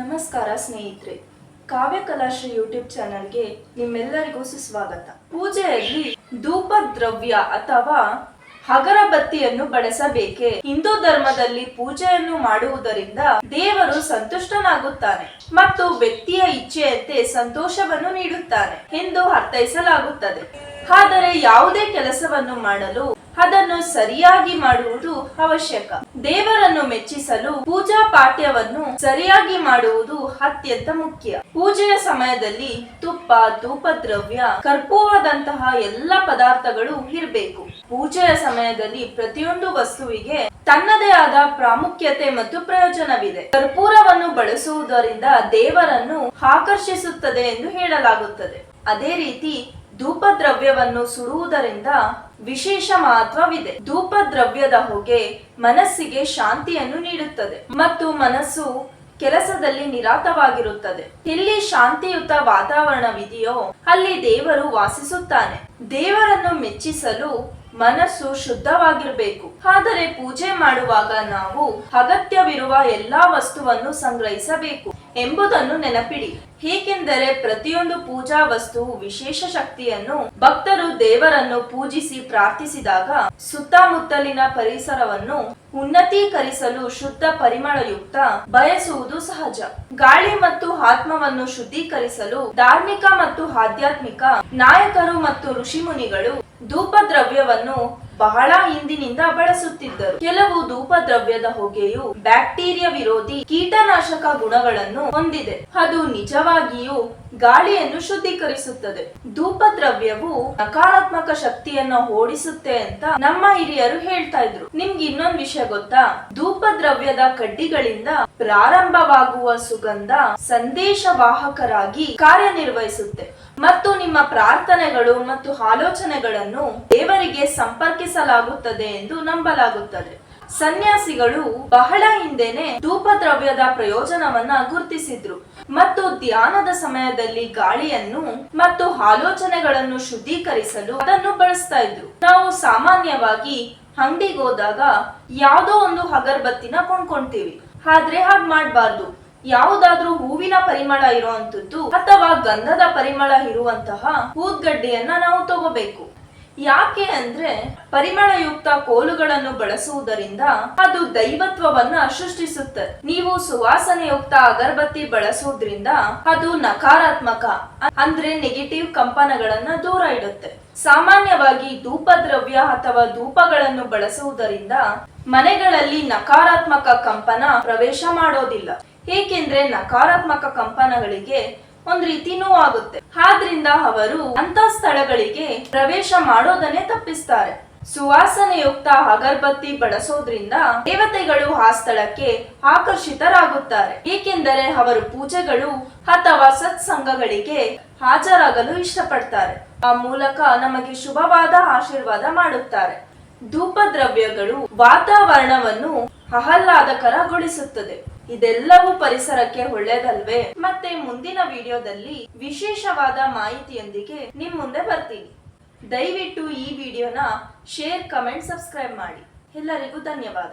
ನಮಸ್ಕಾರ ಸ್ನೇಹಿತರೆ, ಕಾವ್ಯ ಕಲಾಶ್ರೀ ಯೂಟ್ಯೂಬ್ ಚಾನಲ್ಗೆ ನಿಮ್ಮೆಲ್ಲರಿಗೂ ಸುಸ್ವಾಗತ. ಪೂಜೆಯಲ್ಲಿ ಧೂಪ ದ್ರವ್ಯ ಅಥವಾ ಅಗರಬತ್ತಿಯನ್ನು ಬಳಸಬೇಕೆ ಹಿಂದೂ ಧರ್ಮದಲ್ಲಿ ಪೂಜೆಯನ್ನು ಮಾಡುವುದರಿಂದ ದೇವರು ಸಂತುಷ್ಟನಾಗುತ್ತಾನೆ ಮತ್ತು ವ್ಯಕ್ತಿಯ ಇಚ್ಛೆಯಂತೆ ಸಂತೋಷವನ್ನು ನೀಡುತ್ತಾನೆ ಎಂದು ಅರ್ಥೈಸಲಾಗುತ್ತದೆ. ಆದರೆ ಯಾವುದೇ ಕೆಲಸವನ್ನು ಮಾಡಲು ಅದನ್ನು ಸರಿಯಾಗಿ ಮಾಡುವುದು ಅವಶ್ಯಕ. ದೇವರನ್ನು ಮೆಚ್ಚಿಸಲು ಪೂಜಾ ಪಾಠ್ಯವನ್ನು ಸರಿಯಾಗಿ ಮಾಡುವುದು ಅತ್ಯಂತ ಮುಖ್ಯ. ಪೂಜೆಯ ಸಮಯದಲ್ಲಿ ತುಪ್ಪ, ಧೂಪದ್ರವ್ಯ, ಕರ್ಪೂರದಂತಹ ಎಲ್ಲ ಪದಾರ್ಥಗಳು ಇರಬೇಕು. ಪೂಜೆಯ ಸಮಯದಲ್ಲಿ ಪ್ರತಿಯೊಂದು ವಸ್ತುವಿಗೆ ತನ್ನದೇ ಆದ ಪ್ರಾಮುಖ್ಯತೆ ಮತ್ತು ಪ್ರಯೋಜನವಿದೆ. ಕರ್ಪೂರವನ್ನು ಬಳಸುವುದರಿಂದ ದೇವರನ್ನು ಆಕರ್ಷಿಸುತ್ತದೆ ಎಂದು ಹೇಳಲಾಗುತ್ತದೆ. ಅದೇ ರೀತಿ ಧೂಪ ದ್ರವ್ಯವನ್ನು ಸುಡುವುದರಿಂದ ವಿಶೇಷ ಮಹತ್ವವಿದೆ. ಧೂಪ ದ್ರವ್ಯದ ಹೊಗೆ ಮನಸ್ಸಿಗೆ ಶಾಂತಿಯನ್ನು ನೀಡುತ್ತದೆ ಮತ್ತು ಮನಸ್ಸು ಕೆಲಸದಲ್ಲಿ ನಿರಾತವಾಗಿರುತ್ತದೆ. ಎಲ್ಲಿ ಶಾಂತಿಯುತ ವಾತಾವರಣವಿದೆಯೋ ಅಲ್ಲಿ ದೇವರು ವಾಸಿಸುತ್ತಾನೆ. ದೇವರನ್ನು ಮೆಚ್ಚಿಸಲು ಮನಸ್ಸು ಶುದ್ಧವಾಗಿರಬೇಕು. ಆದರೆ ಪೂಜೆ ಮಾಡುವಾಗ ನಾವು ಅಗತ್ಯವಿರುವ ಎಲ್ಲಾ ವಸ್ತುವನ್ನು ಸಂಗ್ರಹಿಸಬೇಕು. ಎಂಬುದನ್ನು ನೆನಪಿಡಿ. ಏಕೆಂದರೆ ಪ್ರತಿಯೊಂದು ಪೂಜಾ ವಸ್ತು ವಿಶೇಷ ಶಕ್ತಿಯನ್ನು ಭಕ್ತರು ದೇವರನ್ನು ಪೂಜಿಸಿ ಪ್ರಾರ್ಥಿಸಿದಾಗ ಸುತ್ತಮುತ್ತಲಿನ ಪರಿಸರವನ್ನು ಉನ್ನತೀಕರಿಸಲು ಶುದ್ಧ ಪರಿಮಳಯುಕ್ತ ಬಯಸುವುದು ಸಹಜ. ಗಾಳಿ ಮತ್ತು ಆತ್ಮವನ್ನು ಶುದ್ಧೀಕರಿಸಲು ಧಾರ್ಮಿಕ ಮತ್ತು ಆಧ್ಯಾತ್ಮಿಕ ನಾಯಕರು ಮತ್ತು ಋಷಿಮುನಿಗಳು ಧೂಪ ದ್ರವ್ಯವನ್ನು ಬಹಳ ಹಿಂದಿನಿಂದ ಬಳಸುತ್ತಿದ್ದರು. ಕೆಲವು ಧೂಪ ದ್ರವ್ಯದ ಹೊಗೆಯು ಬ್ಯಾಕ್ಟೀರಿಯಾ ವಿರೋಧಿ ಕೀಟನಾಶಕ ಗುಣಗಳನ್ನು ಹೊಂದಿದೆ. ಅದು ನಿಜವಾಗಿಯೂ ಗಾಳಿಯನ್ನು ಶುದ್ಧೀಕರಿಸುತ್ತದೆ. ಧೂಪ ದ್ರವ್ಯವು ನಕಾರಾತ್ಮಕ ಶಕ್ತಿಯನ್ನು ಓಡಿಸುತ್ತೆ ಅಂತ ನಮ್ಮ ಹಿರಿಯರು ಹೇಳ್ತಾ ಇದ್ರು. ನಿಮ್ಗೆ ಇನ್ನೊಂದ್ ವಿಷಯ ಗೊತ್ತಾ? ಧೂಪ ದ್ರವ್ಯದ ಕಡ್ಡಿಗಳಿಂದ ಪ್ರಾರಂಭವಾಗುವ ಸುಗಂಧ ಸಂದೇಶ ವಾಹಕರಾಗಿ ಕಾರ್ಯನಿರ್ವಹಿಸುತ್ತೆ. ಮತ್ತು ನಿಮ್ಮ ಪ್ರಾರ್ಥನೆಗಳು ಮತ್ತು ಆಲೋಚನೆಗಳನ್ನು ದೇವರಿಗೆ ಸಂಪರ್ಕಿಸಲಾಗುತ್ತದೆ ಎಂದು ನಂಬಲಾಗುತ್ತದೆ. ಸನ್ಯಾಸಿಗಳು ಬಹಳ ಹಿಂದೆನೆ ಧೂಪ ದ್ರವ್ಯದ ಪ್ರಯೋಜನವನ್ನ ಗುರುತಿಸಿದ್ರು. ಮತ್ತು ಧ್ಯಾನದ ಸಮಯದಲ್ಲಿ ಗಾಳಿಯನ್ನು ಮತ್ತು ಆಲೋಚನೆಗಳನ್ನು ಶುದ್ಧೀಕರಿಸಲು ಅದನ್ನು ಬಳಸ್ತಾ ಇದ್ರು. ನಾವು ಸಾಮಾನ್ಯವಾಗಿ ಅಂಗಡಿಗೆ ಹೋದಾಗ ಯಾವುದೋ ಒಂದು ಅಗರ್ಬತ್ತಿನ ಕೊಂಡ್ಕೊಂತೀವಿ. ಆದ್ರೆ ಹಾಗೆ ಮಾಡ್ಬಾರ್ದು. ಯಾವುದಾದ್ರೂ ಹೂವಿನ ಪರಿಮಳ ಇರುವಂತದ್ದು ಅಥವಾ ಗಂಧದ ಪರಿಮಳ ಇರುವಂತಹ ಊದ್ಗಡ್ಡೆಯನ್ನ ನಾವು ತಗೋಬೇಕು. ಯಾಕೆ ಅಂದ್ರೆ ಪರಿಮಳಯುಕ್ತ ಕೋಲುಗಳನ್ನು ಬಳಸುವುದರಿಂದ ಅದು ದೈವತ್ವವನ್ನ ಸೃಷ್ಟಿಸುತ್ತೆ. ನೀವು ಸುವಾಸನೆಯುಕ್ತ ಅಗರಬತ್ತಿ ಬಳಸುವುದ್ರಿಂದ ಅದು ನಕಾರಾತ್ಮಕ, ಅಂದ್ರೆ ನೆಗೆಟಿವ್ ಕಂಪನಗಳನ್ನ ದೂರ ಇಡುತ್ತೆ. ಸಾಮಾನ್ಯವಾಗಿ ಧೂಪ ದ್ರವ್ಯ ಅಥವಾ ಧೂಪಗಳನ್ನು ಬಳಸುವುದರಿಂದ ಮನೆಗಳಲ್ಲಿ ನಕಾರಾತ್ಮಕ ಕಂಪನ ಪ್ರವೇಶ ಮಾಡೋದಿಲ್ಲ. ಏಕೆಂದ್ರೆ ನಕಾರಾತ್ಮಕ ಕಂಪನಗಳಿಗೆ ಒಂದ್ ರೀತಿನೂ ಆಗುತ್ತೆ ಆದ್ರಿಂದ ಅವರು ಅಂತ ಸ್ಥಳಗಳಿಗೆ ಪ್ರವೇಶ ಮಾಡೋದನ್ನೇ ತಪ್ಪಿಸ್ತಾರೆ. ಸುವಾಸನೆಯುಕ್ತ ಅಗರ್ಬತ್ತಿ ಬಳಸೋದ್ರಿಂದ ದೇವತೆಗಳು ಆ ಸ್ಥಳಕ್ಕೆ ಆಕರ್ಷಿತರಾಗುತ್ತಾರೆ. ಏಕೆಂದರೆ ಅವರು ಪೂಜೆಗಳು ಅಥವಾ ಸತ್ಸಂಗಗಳಿಗೆ ಹಾಜರಾಗಲು ಇಷ್ಟಪಡ್ತಾರೆ. ಆ ಮೂಲಕ ನಮಗೆ ಶುಭವಾದ ಆಶೀರ್ವಾದ ಮಾಡುತ್ತಾರೆ. ಧೂಪ ದ್ರವ್ಯಗಳು ವಾತಾವರಣವನ್ನು ಆಹ್ಲಾದಕರಗೊಳಿಸುತ್ತದೆ ಇದೆಲ್ಲವೂ ಪರಿಸರಕ್ಕೆ ಒಳ್ಳೆಯದಲ್ವೇ? ಮತ್ತೆ ಮುಂದಿನ ವಿಡಿಯೋದಲ್ಲಿ ವಿಶೇಷವಾದ ಮಾಹಿತಿಯೊಂದಿಗೆ ನಿಮ್ ಮುಂದೆ ಬರ್ತೀನಿ. ದಯವಿಟ್ಟು ಈ ವಿಡಿಯೋನ ಶೇರ್, ಕಮೆಂಟ್, ಸಬ್ಸ್ಕ್ರೈಬ್ ಮಾಡಿ. ಎಲ್ಲರಿಗೂ ಧನ್ಯವಾದ.